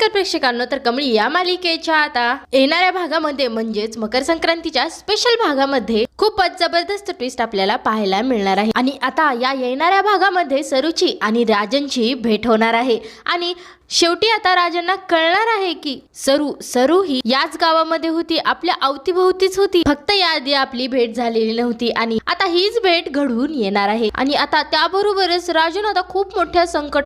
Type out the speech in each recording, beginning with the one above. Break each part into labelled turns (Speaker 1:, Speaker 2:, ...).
Speaker 1: नमस्कार प्रेक्षकांनो तर कमळी या मालिकेच्या आता येणाऱ्या भागामध्ये म्हणजेच मकर संक्रांतीच्या स्पेशल भागामध्ये खूपच जबरदस्त ट्विस्ट आपल्याला पाहायला मिळणार आहे. आणि आता या येणाऱ्या भागामध्ये सरूची आणि राजनची भेट होणार आहे. आणि शेवटी आता राजांना कळणार आहे की सरू सरू ही याच गावामध्ये होती आपल्या अवतीभोवतीच होती. फक्त याआधी आपली भेट झालेली नव्हती आणि आता हीच भेट घडून येणार आहे. आणि आता त्याबरोबरच राजन आता खूप मोठ्या संकट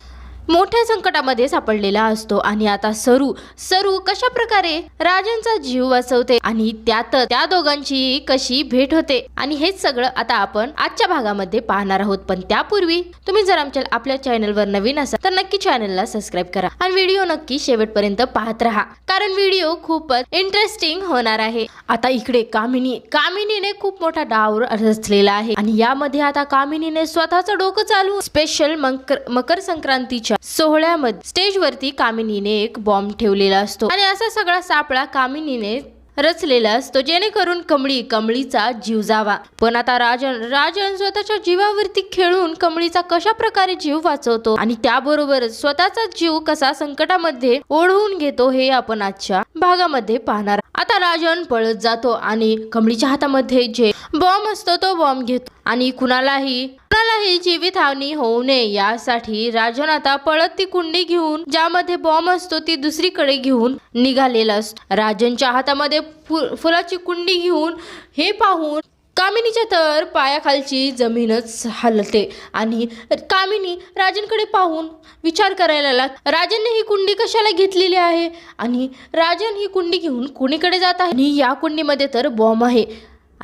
Speaker 1: मोठ्या संकटामध्ये सापडलेला असतो. आणि आता सरू सरू कशा प्रकारे राजांचा जीव वाचवते आणि त्यात त्या दोघांची कशी भेट होते? आणि हेच सगळं आता आपण आजच्या भागामध्ये पाहणार आहोत. पण त्यापूर्वी तुम्ही जर आमच्या आपल्या चॅनलवर नवीन असाल तर नक्की चॅनलला सबस्क्राईब करा आणि व्हिडिओ नक्की शेवटपर्यंत पाहत राहा. कारण व्हिडिओ खूपच इंटरेस्टिंग होणार आहे. आता इकडे कामिनी कामिनीने खूप मोठा डावर रचलेला आहे. आणि यामध्ये आता कामिनीने स्वतःचं डोकं चालू स्पेशल मकर मकर संक्रांतीच्या सोहळ्यामध्ये स्टेजवरती कामिनीने एक बॉम्ब ठेवलेला असतो. आणि असा सगळा सापळा कामिनीने रचलेला असतो जेणेकरून कमळी कमळीचा जीव जावा. पण आता राजन राजन स्वतःच्या जीवावरती खेळून कमळीचा कशा प्रकारे जीव वाचवतो आणि त्याबरोबरच स्वतःचा जीव कसा संकटामध्ये ओढवून घेतो हे आपण आजच्या भागामध्ये पाहणार आता राजन पळत जातो आणि कमळीच्या हातामध्ये जे बॉम्ब असतो तो बॉम्ब घेतो. आणि कुणालाही कुणालाही जीवितहानी होऊ नये यासाठी राजन आता पळत ती कुंडी घेऊन ज्यामध्ये बॉम्ब असतो ती दुसरीकडे घेऊन निघालेला असतो. राजनच्या हातामध्ये फुलाची कुंडी घेऊन हे पाहून कामिनीच्या तर पायाखालची जमीनच हलते आणि कामिनी राजनकडे पाहून विचार करायला लाग राजनने ही कुंडी कशाला घेतलेली आहे? आणि राजन ही कुंडी घेऊन कुणीकडे जात आहे? आणि या कुंडीमध्ये तर बॉम्ब आहे.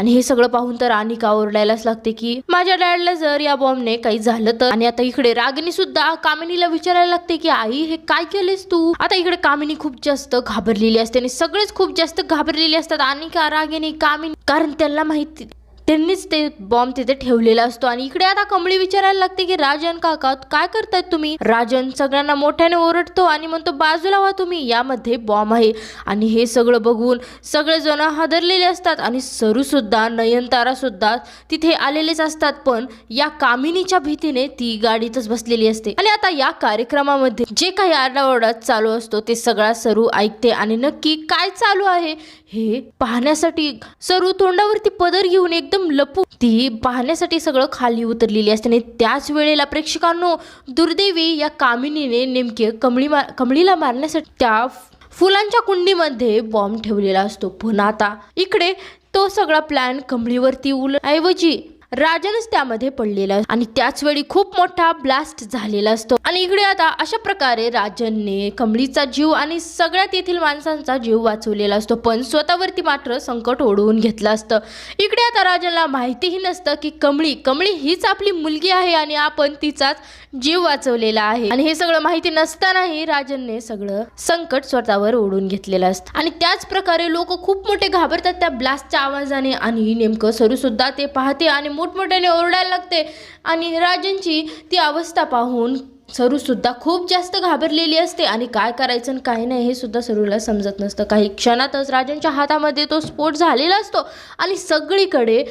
Speaker 1: आणि हे सगळं पाहून तर अनिका ओरडायलाच लागते की माझ्या डॅडला जर या बॉम्बने काही झालं तर? आणि आता इकडे रागिनी सुद्धा कामिनीला विचारायला लागते की आई हे काय केलेस तू? आता इकडे कामिनी खूप जास्त घाबरलेली असते आणि सगळेच खूप जास्त घाबरलेले असतात अनिका रागिनी कामिनी. कारण त्यांना माहिती त्यांनीच ते बॉम्ब तिथे ठेवलेला असतो. आणि इकडे आता कमळी विचारायला लागते की राजन काका काय करतायत तुम्ही? राजन सगळ्यांना मोठ्याने ओरडतो आणि म्हणतो बाजूला व्हा तुम्ही यामध्ये बॉम्ब आहे. आणि हे सगळं बघून सगळेजण हादरलेले असतात आणि सरूसुद्धा नयनतारासुद्धा नयनतारा सुद्धा तिथे आलेलेच असतात. पण या कामिनीच्या भीतीने ती गाडीतच बसलेली असते. आणि आता या कार्यक्रमामध्ये जे काही आरडाओरडा चालू असतो ते सगळा सरू ऐकते आणि नक्की काय चालू आहे हे पाहण्यासाठी सरू तोंडावरती पदर घेऊन एकदम लपू. ती पाहण्यासाठी सगळं खाली उतरलेली असते आणि त्याच वेळेला प्रेक्षकांनो दुर्दैवी या कामिनीने नेमके कमळी मा कमळीला मारण्यासाठी त्या फुलांच्या कुंडीमध्ये बॉम्ब ठेवलेला असतो. पण आता इकडे तो सगळा प्लॅन कमळीवरती उल ऐवजी राजनच त्यामध्ये पडलेला आणि त्याच वेळी खूप मोठा ब्लास्ट झालेला असतो. आणि इकडे आता अशा प्रकारे राजनने कमळीचा जीव आणि सगळ्यात येथील माणसांचा जीव वाचवलेला असतो. पण स्वतःवरती मात्र संकट ओढवून घेतलं असतं. इकडे आता राजनला माहितीही नसतं की कमळी कमळी हीच आपली मुलगी आहे आणि आपण तिचाच जीव वाचवलेला आहे. आणि हे सगळं माहिती नसतानाही राजनने सगळं संकट स्वतःवर ओढून घेतलेलं असतं. आणि त्याच प्रकारे लोक खूप मोठे घाबरतात त्या ब्लास्टच्या आवाजाने. आणि नेमकं सरू सुद्धा ते पाहते आणि मोठमोठ्याने ओरडायला लागते. आणि राजांची ती अवस्था पाहून सरूसुद्धा खूप जास्त घाबरलेली असते. आणि काय करायचं आणि काय नाही हे सुद्धा सरूला समजत नसतं. काही क्षणातच राजांच्या हातामध्ये तो स्फोट झालेला असतो. आणि सगळीकडे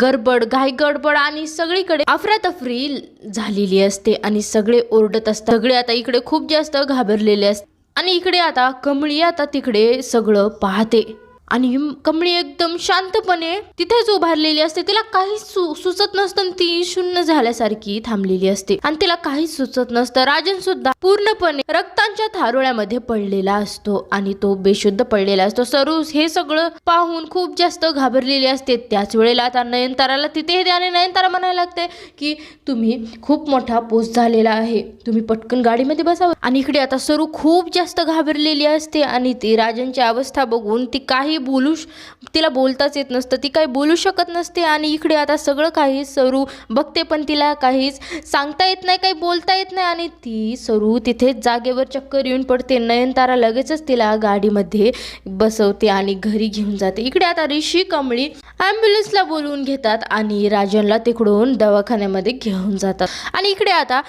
Speaker 1: गडबड घाई गडबड आणि सगळीकडे अफरातफरी झालेली असते. आणि सगळे ओरडत असतात. सगळे आता इकडे खूप जास्त घाबरलेले असते आणि इकडे आता कमळी आता तिकडे सगळं पाहते. आणि कमळी एकदम शांतपणे तिथेच उभारलेली असते तिला काही सु सुचत नसतं आणि ती शून्य झाल्यासारखी थांबलेली असते. आणि तिला काहीच सुचत नसतं. राजन सुद्धा पूर्णपणे रक्तांच्या थारोळ्यामध्ये पडलेला असतो आणि तो बेशुद्ध पडलेला असतो. सरूस हे सगळं पाहून खूप जास्त घाबरलेली असते. त्याच वेळेला आता नयनताराला तिथे येते आणि नयनतारा म्हणायला लागते की तुम्ही खूप मोठा पोस झालेला आहे. तुम्ही पटकन गाडीमध्ये बसावं. आणि इकडे आता सरू खूप जास्त घाबरलेली असते आणि ती राजनची अवस्था बघून ती काही बोलू तिला बोलताच येत नसतं. ती काही बोलू शकत नसते आणि इकडे आता सगळं काही सरू बघते पण तिला काहीच सांगता येत नाही काही बोलता येत नाही आणि ती सरू तिथेच जागेवर चक्कर येऊन पडते. नयनतारा लगेचच तिला गाडीमध्ये बसवते आणि घरी घेऊन जाते. इकडे आता ऋषी कमळी ॲम्ब्युलन्सला बोलवून घेतात आणि राजनला तिकडून दवाखान्यामध्ये घेऊन जातात. आणि इकडे आता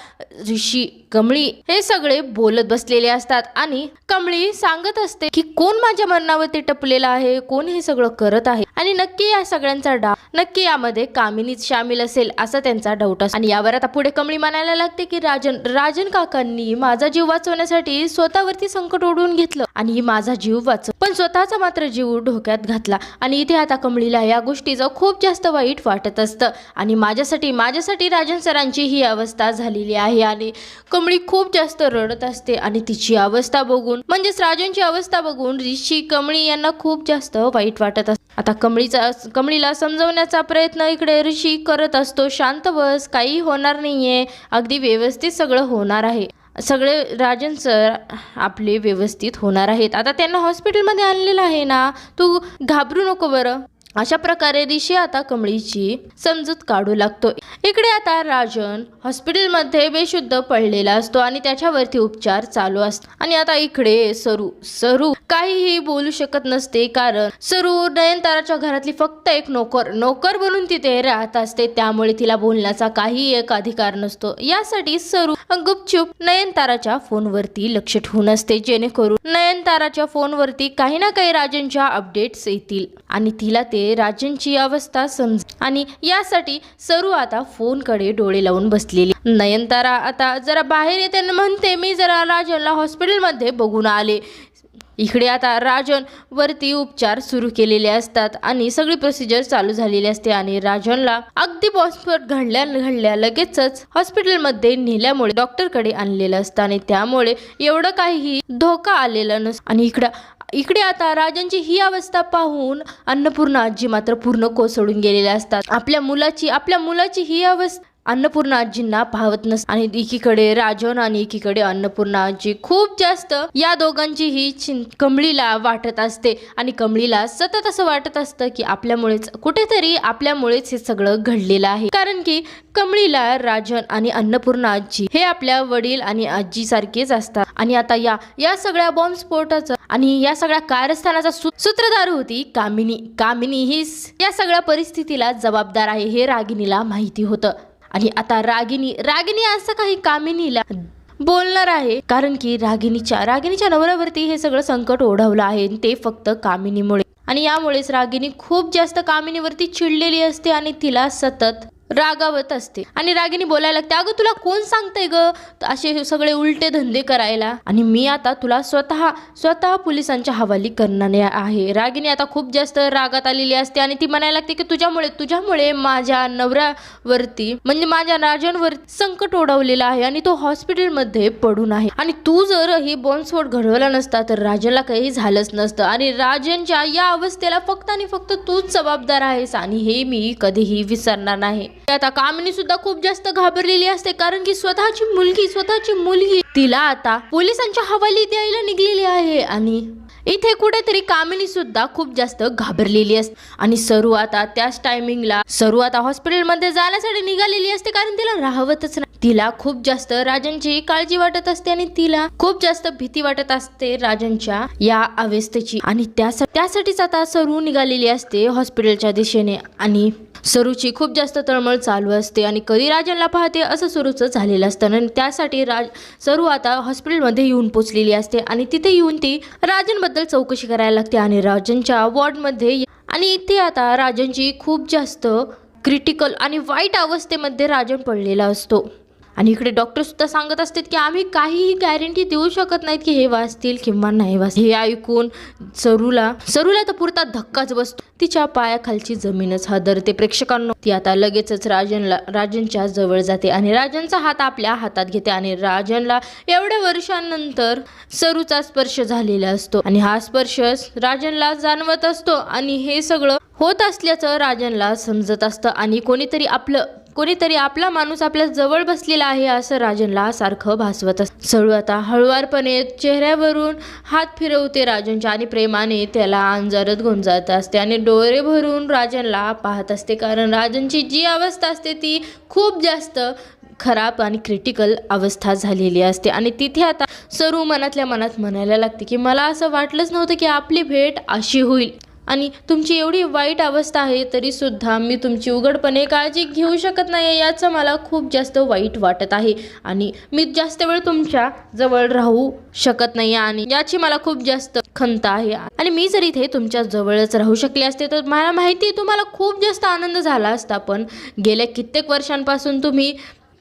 Speaker 1: ऋषी कमळी हे सगळे बोलत बसलेले असतात आणि कमळी सांगत असते की कोण माझ्या मरणावरती टपलेला आहे? आहे कोण हे सगळं करत आहे? आणि नक्की या सगळ्यांचा डाव नक्की यामध्ये कामिनीच सामील असेल असा त्यांचा डाऊट असतो. आणि यावर आता पुढे कमळी म्हणायला लागते की राजन राजन काकांनी माझा जीव वाचवण्यासाठी स्वतःवरती संकट ओढवून घेतलं आणि माझा जीव वाचव. पण स्वतःचा मात्र जीव धोक्यात घातला. आणि इथे आता कमळीला या गोष्टीचं खूप जास्त वाईट वाटत असतं. आणि माझ्यासाठी माझ्यासाठी राजन सरांची ही अवस्था झालेली आहे. आणि कमळी खूप जास्त रडत असते. आणि तिची अवस्था बघून म्हणजेच राजनची अवस्था बघून ऋषी कमळी यांना खूप जास्त वाईट वाटत असत आता कमळीचा कमळीला समजवण्याचा प्रयत्न इकडे ऋषी करत असतो. शांत बस काही होणार नाहीये. अगदी व्यवस्थित सगळं होणार आहे. सगळे राजन सर आपले व्यवस्थित होणार आहेत. आता त्यांना हॉस्पिटलमध्ये आणलेलं आहे ना. तू घाबरू नको बरं. अशा प्रकारे ऋषी आता कमळीची समजूत काढू लागतो इकडे आता राजन हॉस्पिटलमध्ये बेशुद्ध पडलेला असतो आणि त्याच्यावरती उपचार चालू असतो आणि आता इकडे सरू सरू काहीही बोलू शकत नसते कारण सरू नयनताराच्या घरातली फक्त एक नोकर नोकर बनून तिथे राहत असते. त्यामुळे तिला बोलण्याचा काही एक अधिकार नसतो. यासाठी सरू गुपचूप नयनताराच्या फोनवरती लक्ष ठेवून असते. जेणेकरून नयनताराच्या फोनवरती काही ना काही राजनच्या अपडेट्स येतील. आणि तिला ते राजनची अवस्था समज आणि यासाठी सरू आता फोनकडे डोळे लावून बसलेली. नयनतारा आता जरा बाहेर येते म्हणते मी जरा राजनला हॉस्पिटलमध्ये बघून आले. इकडे आता राजन वरती उपचार सुरू केलेले असतात आणि सगळी प्रोसिजर चालू झालेली असते आणि राजनला अगदी बॉम्बस्फोट घडल्या घडल्या लगेचच हॉस्पिटलमध्ये नेल्यामुळे डॉक्टरकडे आणलेलं असतं आणि त्यामुळे एवढं काहीही धोका आलेला नस आणि इकडं इकडे आता राजांची ही अवस्था पाहून अन्नपूर्णा आजी मात्र पूर्ण कोसळून गेलेल्या असतात. आपल्या मुलाची आपल्या मुलाची ही अवस्था अन्नपूर्णा आजींना पाहत नस आणि एकीकडे राजन आणि एकीकडे अन्नपूर्णा आजी. खूप जास्त या दोघांची ही चिं कमळीला वाटत असते. आणि कमळीला सतत असं वाटत असतं की आपल्यामुळेच कुठेतरी आपल्यामुळेच हे सगळं घडलेलं आहे. कारण की कमळीला राजन आणि अन्नपूर्णा आजी हे आपल्या वडील आणि आजी सारखेच असतात. आणि आता या या सगळ्या बॉम्ब स्फोटाचं आणि या सगळ्या कारस्थानाचा सूत्रधार होती कामिनी कामिनी ही या सगळ्या परिस्थितीला जबाबदार आहे हे रागिनीला माहिती होतं. आणि आता रागिनी रागिनी असं काही कामिनीला बोलणार आहे. कारण की रागिनीच्या रागिनीच्या नवऱ्यावरती हे सगळं संकट ओढवलं आहे ते फक्त कामिनीमुळे. आणि यामुळेच रागिनी खूप जास्त कामिनीवरती चिडलेली असते आणि तिला सतत रागावत असते. आणि रागिनी बोलायला लागते अगं तुला कोण सांगतंय ग? असे सगळे उलटे धंदे करायला. आणि मी आता तुला स्वतः स्वतः पोलिसांच्या हवाली करणारे आहे. रागिनी आता खूप जास्त रागात आलेली असते आणि ती म्हणायला लागते की तुझ्यामुळे तुझ्यामुळे माझ्या नवऱ्यावरती म्हणजे माझ्या राजांवर संकट ओढवलेलं आहे आणि तो हॉस्पिटलमध्ये पडून आहे. आणि तू जर ही बॉम्बस्फोट घडवला नसता तर राजाला काही झालंच नसतं. आणि राजांच्या या अवस्थेला फक्त आणि फक्त तूच जबाबदार आहेस आणि हे मी कधीही विसरणार नाही. आता कामिनी सुद्धा खूप जास्त घाबरलेली असते कारण की स्वतःची मुलगी स्वतःची मुलगी तिला आता पोलिसांच्या हवाली द्यायला निघलेली आहे आणि इथे कुठेतरी कामिनी सुद्धा खूप जास्त घाबरलेली असते आणि सरू आता त्याच टायमिंगला सरू आता हॉस्पिटलमध्ये जाण्यासाठी निघालेली असते कारण तिला राहवतच नाही. तिला खूप जास्त राजांची काळजी वाटत असते आणि तिला खूप जास्त भीती वाटत असते राजांच्या या अवस्थेची. आणि त्यासाठीच आता सरू निघालेली असते हॉस्पिटलच्या दिशेने. आणि सरूची खूप जास्त तळमळ चालू असते आणि कधी राजांना पाहते असं सरूचं झालेलं असतं. आणि त्यासाठी राज सरू आता हॉस्पिटलमध्ये येऊन पोचलेली असते आणि तिथे येऊन ती राजनबद्दल चौकशी करायला लागते आणि राजनच्या वॉर्डमध्ये आणि इथे आता राजनची खूप जास्त क्रिटिकल आणि वाईट अवस्थेमध्ये राजन पडलेला असतो. आणि इकडे डॉक्टरसुद्धा सांगत असतात की आम्ही काहीही गॅरंटी देऊ शकत नाहीत की हे वाचतील किंवा नाही वाचतील. हे ऐकून सरूला सरूला तर पुरता धक्काच बसतो. तिच्या पायाखालची जमीनच हादरते प्रेक्षकांना. ती आता लगेचच राजनला राजनच्या जवळ जाते आणि राजनचा हात आपल्या हातात घेते आणि राजनला एवढ्या वर्षांनंतर सरूचा स्पर्श झालेला असतो. आणि हा स्पर्श राजनला जाणवत असतो आणि हे सगळं होत असल्याचं राजनला समजत असतं. आणि कोणीतरी आपलं कोणीतरी आपला माणूस आपल्या जवळ बसलेला आहे असं राजनला सारखं भासवत सळू आता हळुवारपणे चेहऱ्यावरून हात फिरवते राजनच्या आणि प्रेमाने त्याला अंजारत गुंजारत असते आणि डोळे भरून राजनला पाहत असते. कारण राजनची जी अवस्था असते ती खूप जास्त खराब आणि क्रिटिकल अवस्था झालेली असते. आणि तिथे आता सरू मनातल्या मनात म्हणायला लागते की मला असं वाटलंच नव्हतं की आपली भेट अशी होईल. आणि तुमची एवढी वाईट अवस्था आहे तरी सुद्धा मी तुमची उघडपणे काळजी घेऊ शकत नाही याचं मला खूप जास्त वाईट वाटत आहे. आणि मी जास्त वेळ तुमच्या जवळ राहू शकत नाही आणि याची मला खूप जास्त खंत आहे. आणि मी जर इथे तुमच्या जवळच राहू शकले असते तर मला माहिती आहे तुम्हाला खूप जास्त आनंद झाला असता. पण गेल्या कित्येक वर्षांपासून तुम्ही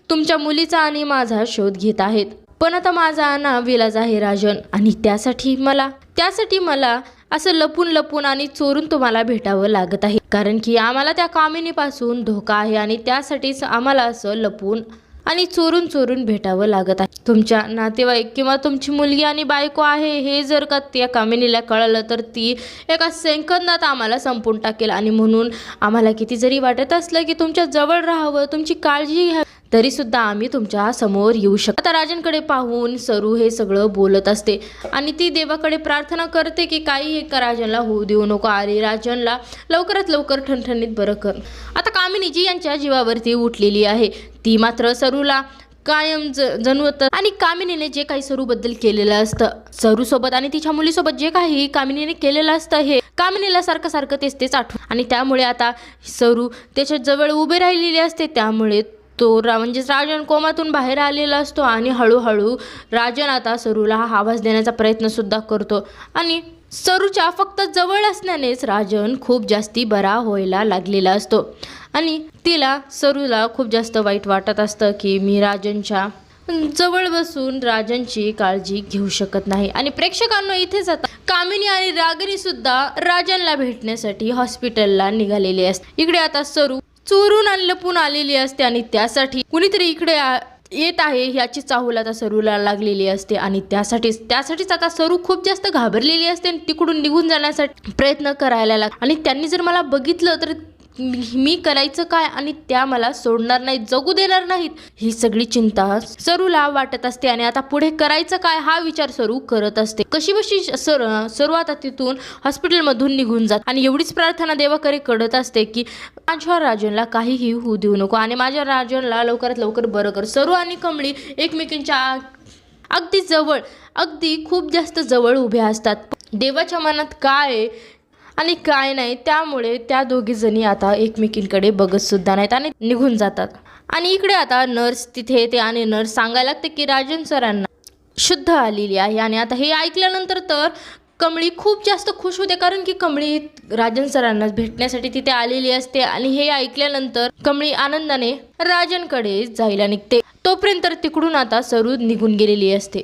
Speaker 1: तुमच्या मुलीचा आणि माझा शोध घेत आहेत. पण आता माझा नाव विलाज आहे राजन. आणि त्यासाठी मला त्यासाठी मला असं लपून लपून आणि चोरून तुम्हाला भेटावं लागत आहे. कारण की आम्हाला त्या कामिनीपासून धोका आहे आणि त्यासाठीच आम्हाला असं लपून आणि चोरून चोरून भेटावं लागत आहे. तुमच्या नातेवाईक किंवा तुमची मुलगी आणि बायको आहे हे जर का त्या कामिनीला कळलं तर ती एका सेकंदात आम्हाला संपून टाकेल आणि म्हणून आम्हाला किती जरी वाटत असलं की तुमच्या जवळ राहावं तुमची काळजी घ्यावी तरी सुद्धा आम्ही तुमच्यासमोर येऊ शकतो आता राजांकडे पाहून सरू हे सगळं बोलत असते. आणि ती देवाकडे प्रार्थना करते की काही एका राजनला होऊ देऊ नको. आणि राजनला लवकरात लवकर ठणठणीत बरं कर. आता कामिनीजी यांच्या जीवावरती उठलेली आहे. ती मात्र सरूला कायम ज जणवत आणि कामिनीने जे काही सरूबद्दल केलेलं असतं सरूसोबत आणि तिच्या मुलीसोबत जे काही कामिनीने केलेलं असतं हे कामिनीला सारखं सारखं तेच तेच आठवण आणि त्यामुळे आता सरू त्याच्याजवळ उभे राहिलेली असते. त्यामुळे तो रा म्हणजेच राजन कोमातून बाहेर आलेला असतो आणि हळूहळू राजन आता सरूला हा आवाज देण्याचा प्रयत्नसुद्धा करतो. आणि सरूच्या फक्त जवळ असल्यानेच राजन खूप जास्ती बरा व्हायला लागलेला असतो. आणि तिला सरूला खूप जास्त वाईट वाटत असतं की मी राजनच्या जवळ बसून राजनची काळजी घेऊ शकत नाही. आणि प्रेक्षकांना इथेच आता कामिनी आणि रागिनी सुद्धा राजनला भेटण्यासाठी हॉस्पिटलला निघालेली असते इकडे आता सरू चोरून आणि लपून आलेली असते आणि त्यासाठी कुणीतरी इकडे येत आहे याची चाहूल आता सरूला लागलेली असते आणि त्यासाठीच त्यासाठीच आता सरू खूप जास्त घाबरलेली असते आणि तिकडून निघून जाण्यासाठी प्रयत्न करायला लाग आणि त्यांनी जर मला बघितलं तर मी करायचं काय आणि त्या मला सोडणार नाहीत जगू देणार नाहीत ही सगळी चिंता सरूला वाटत असते आणि आता पुढे करायचं काय हा विचार सरू करत असते. कशी बशी सर सरू आता तिथून हॉस्पिटलमधून निघून जात आणि एवढीच प्रार्थना देवाकडे कळत असते की माझ्या राजनला काहीही होऊ देऊ नको आणि माझ्या राजनला लवकरात लवकर बरं कर. सरू आणि कमळी एकमेकींच्या अगदी जवळ अगदी खूप जास्त जवळ उभ्या असतात. देवाच्या मनात काय आहे? आणि काय नाही त्यामुळे त्या दोघीजणी आता एकमेकींकडे बघतसुद्धा नाहीत आणि निघून जातात. आणि इकडे आता नर्स तिथे येते आणि नर्स सांगायला लागते की राजन सरांना शुद्ध आलेली आहे आणि आता हे ऐकल्यानंतर तर कमळी खूप जास्त खुश होते कारण की कमळी राजन सरांना भेटण्यासाठी तिथे आलेली असते आणि हे ऐकल्यानंतर कमळी आनंदाने राजनकडे जायला निघते. तोपर्यंत तर तिकडून आता सरू निघून गेलेली असते.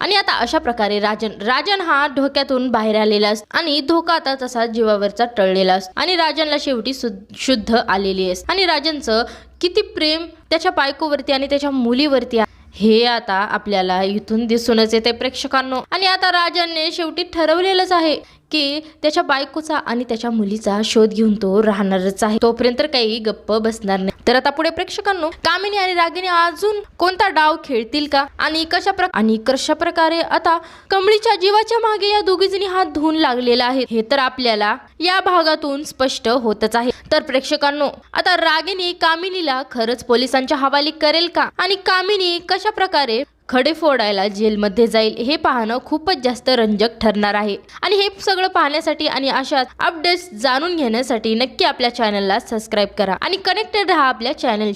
Speaker 1: आणि आता अशा प्रकारे राजन राजन हा धोक्यातून बाहेर आलेला असतो आणि धोका आता तसा जीवावरचा टळलेला असतो आणि राजनला शेवटी शुद्ध आलेली असते आणि राजनचं किती प्रेम त्याच्या बायकोवरती आणि त्याच्या मुलीवरती आहे, हे आता आपल्याला इथून दिसूनच येते प्रेक्षकांनो. आणि आता राजांनी शेवटी ठरवलेलंच आहे की त्याच्या बायकोचा आणि त्याच्या मुलीचा शोध घेऊन तो राहणारच आहे. तोपर्यंत काही गप्प बसणार नाही. तर आता पुढे प्रेक्षकांनो कामिनी आणि रागिनी अजून कोणता डाव खेळतील का? आणि कशा प्रकार आणि कशा प्रकारे आता कमळीच्या जीवाच्या मागे या दोघी जणी हात धुवून लागलेला आहे हे तर आपल्याला या भागातून स्पष्ट होतच आहे. तर प्रेक्षकांनो आता रागिनी कामिनीला खरंच पोलिसांच्या हवाली करेल का? आणि कामिनी कशा प्रकारे खडे फोडायला जेलमध्ये जाईल. हे पाहणं खूपच जास्त रंजक ठरणार आहे. आणि हे सगळं पाहण्यासाठी आणि अशा अपडेट्स जाणून घेण्यासाठी नक्की आपल्या चॅनलला सबस्क्राईब करा. आणि कनेक्टेड राहा आपल्या चॅनल